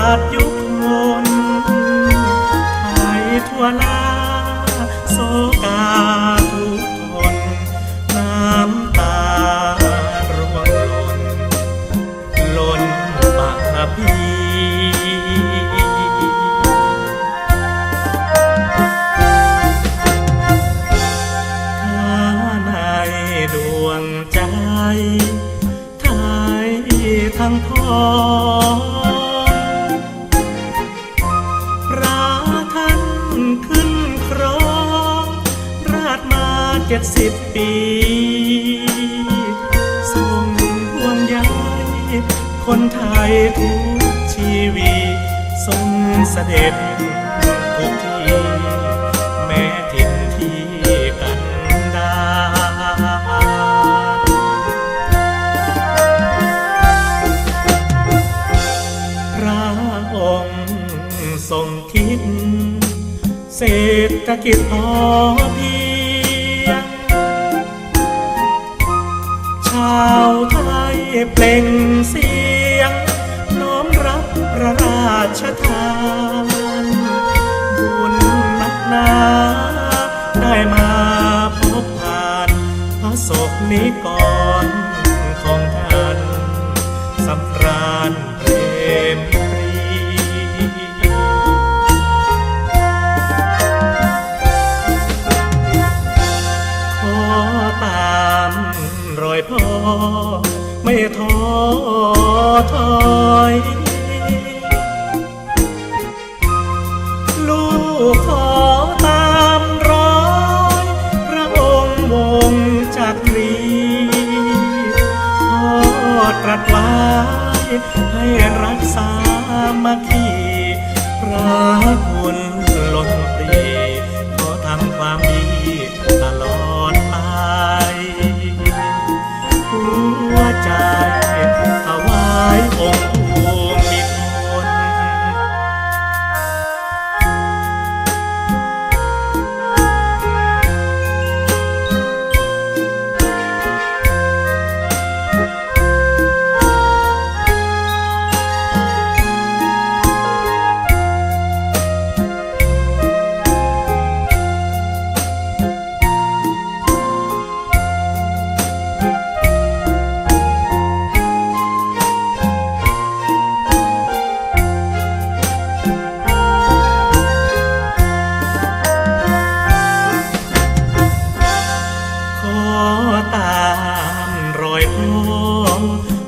าทยุคทนไทยทั่วลาโศกาทุกทนน้ำตาร่วงหล่นหล่นปากพีข้าในดวงใจไทยทั้งพ่อ จ็ดสิบปีทรงห่วงใยคนไทยทุกชีวิตทรงเสด็จทุกที่ แม้ถิ่นที่กันดารพระองค์ทรงคิด เศรษฐกิจพอเพียงาวไทยเปล่งเสียง น้อมรับพระราชทานบุญนักหนาได้มาพบผ่านพระศกนิกรของท่านสำราญเพลม ไม่ท้อถอย ลูกขอตามรอยพระองค์วงจักรีพ่อตรัสไว้ให้รักษามาคี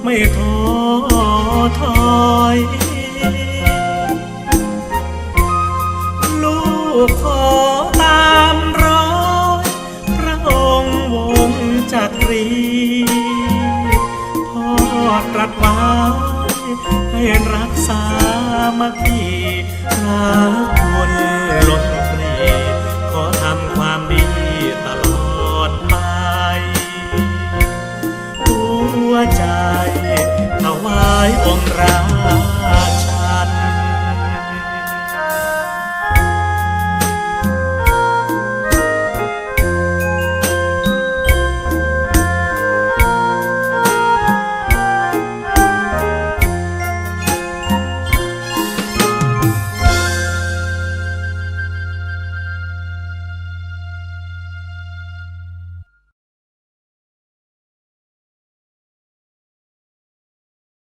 ไม่ท้อถอยลูกขอตามรอยพระองค์วงจักรีพ่อตรัสไว้ให้รักษามาคีรักคนล้น